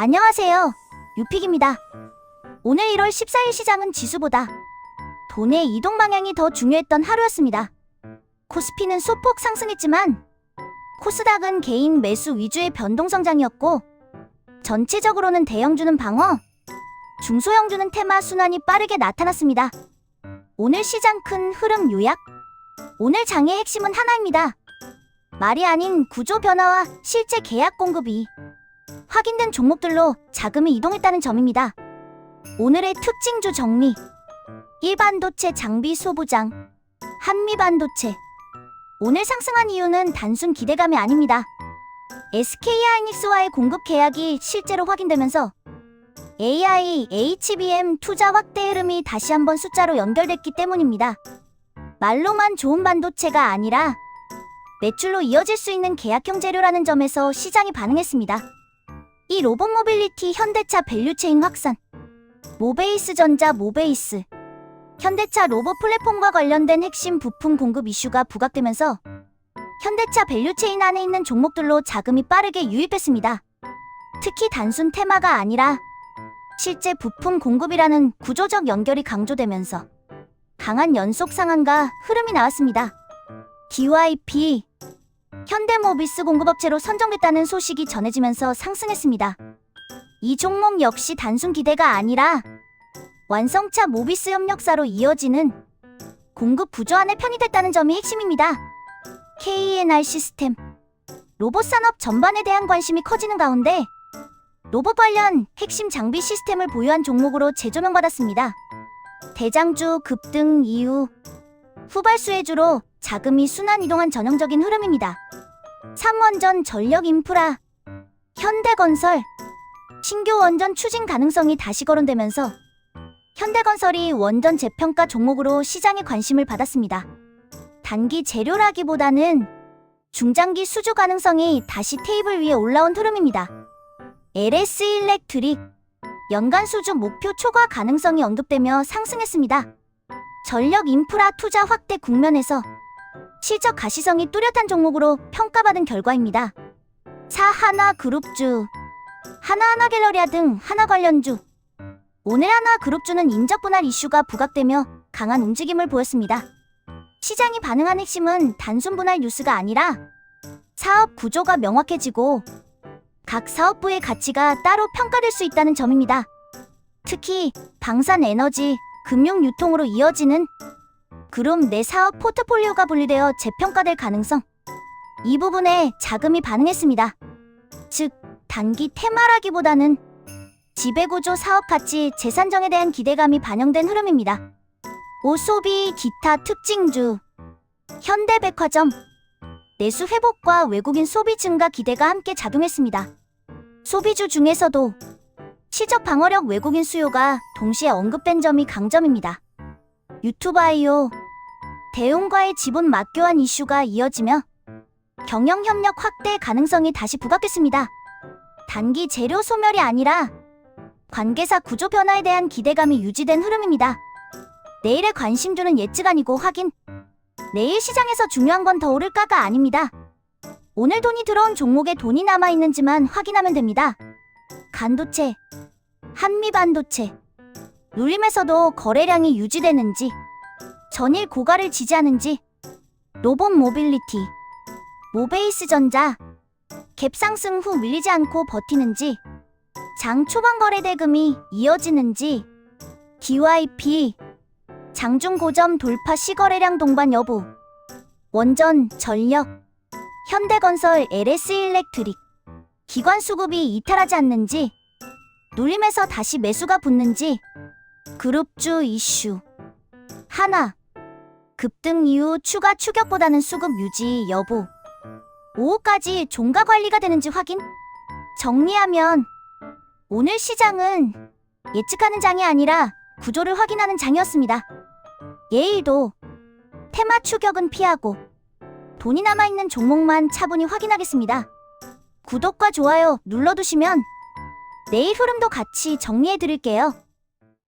안녕하세요. 유픽입니다. 오늘 1월 14일 시장은 지수보다 돈의 이동 방향이 더 중요했던 하루였습니다. 코스피는 소폭 상승했지만 코스닥은 개인 매수 위주의 변동 성장이었고 전체적으로는 대형주는 방어, 중소형주는 테마 순환이 빠르게 나타났습니다. 오늘 시장 큰 흐름 요약. 오늘 장의 핵심은 하나입니다. 말이 아닌 구조 변화와 실제 계약 공급이 확인된 종목들로 자금이 이동했다는 점입니다. 오늘의 특징주 정리. 일반도체 장비 소부장, 한미반도체. 오늘 상승한 이유는 단순 기대감이 아닙니다. SK하이닉스와의 공급 계약이 실제로 확인되면서 AI, HBM 투자 확대 흐름이 다시 한번 숫자로 연결됐기 때문입니다. 말로만 좋은 반도체가 아니라 매출로 이어질 수 있는 계약형 재료라는 점에서 시장이 반응했습니다. 이 로봇 모빌리티 현대차 밸류체인 확산 모베이스 전자 모베이스 현대차 로봇 플랫폼과 관련된 핵심 부품 공급 이슈가 부각되면서 현대차 밸류체인 안에 있는 종목들로 자금이 빠르게 유입했습니다. 특히 단순 테마가 아니라 실제 부품 공급이라는 구조적 연결이 강조되면서 강한 연속 상한과 흐름이 나왔습니다. DYP 현대모비스 공급업체로 선정됐다는 소식이 전해지면서 상승했습니다. 이 종목 역시 단순 기대가 아니라 완성차 모비스 협력사로 이어지는 공급 구조 안에 편입됐다는 점이 핵심입니다. KNR 시스템 로봇 산업 전반에 대한 관심이 커지는 가운데 로봇 관련 핵심 장비 시스템을 보유한 종목으로 재조명받았습니다. 대장주 급등 이후 후발수의 주로 자금이 순환 이동한 전형적인 흐름입니다. 3원전 전력 인프라, 현대건설, 신규 원전 추진 가능성이 다시 거론되면서 현대건설이 원전 재평가 종목으로 시장의 관심을 받았습니다. 단기 재료라기보다는 중장기 수주 가능성이 다시 테이블 위에 올라온 흐름입니다. LS 일렉트릭 연간 수주 목표 초과 가능성이 언급되며 상승했습니다. 전력 인프라 투자 확대 국면에서 실적 가시성이 뚜렷한 종목으로 평가받은 결과입니다. 사하나 그룹주, 하나하나 갤러리아 등 하나 관련주. 오늘 하나 그룹주는 인적 분할 이슈가 부각되며 강한 움직임을 보였습니다. 시장이 반응한 핵심은 단순 분할 뉴스가 아니라 사업 구조가 명확해지고 각 사업부의 가치가 따로 평가될 수 있다는 점입니다. 특히 방산 에너지, 금융 유통으로 이어지는 그룹 내 사업 포트폴리오가 분리되어 재평가될 가능성. 이 부분에 자금이 반응했습니다. 즉, 단기 테마라기보다는 지배구조 사업 가치 재산정에 대한 기대감이 반영된 흐름입니다. 오소비 기타 특징주 현대백화점 내수 회복과 외국인 소비 증가 기대가 함께 작용했습니다. 소비주 중에서도 시적 방어력 외국인 수요가 동시에 언급된 점이 강점입니다. 유튜바이오 대웅과의 지분 맞교환 이슈가 이어지며 경영 협력 확대 가능성이 다시 부각됐습니다. 단기 재료 소멸이 아니라 관계사 구조 변화에 대한 기대감이 유지된 흐름입니다. 내일의 관심주는 예측 아니고 확인. 내일 시장에서 중요한 건 더 오를까가 아닙니다. 오늘 돈이 들어온 종목에 돈이 남아 있는지만 확인하면 됩니다. 간도체, 한미반도체, 눌림에서도 거래량이 유지되는지, 전일 고가를 지지하는지, 로봇 모빌리티, 모베이스 전자, 갭 상승 후 밀리지 않고 버티는지, 장 초반 거래 대금이 이어지는지, DYP, 장중 고점 돌파 시거래량 동반 여부, 원전, 전력, 현대건설, LS 일렉트릭, 기관 수급이 이탈하지 않는지, 눌림에서 다시 매수가 붙는지, 그룹주 이슈, 하나, 급등 이후 추가 추격보다는 수급 유지 여부, 오후까지 종가 관리가 되는지 확인. 정리하면 오늘 시장은 예측하는 장이 아니라 구조를 확인하는 장이었습니다. 예일도 테마 추격은 피하고 돈이 남아있는 종목만 차분히 확인하겠습니다. 구독과 좋아요 눌러두시면 내일 흐름도 같이 정리해 드릴게요.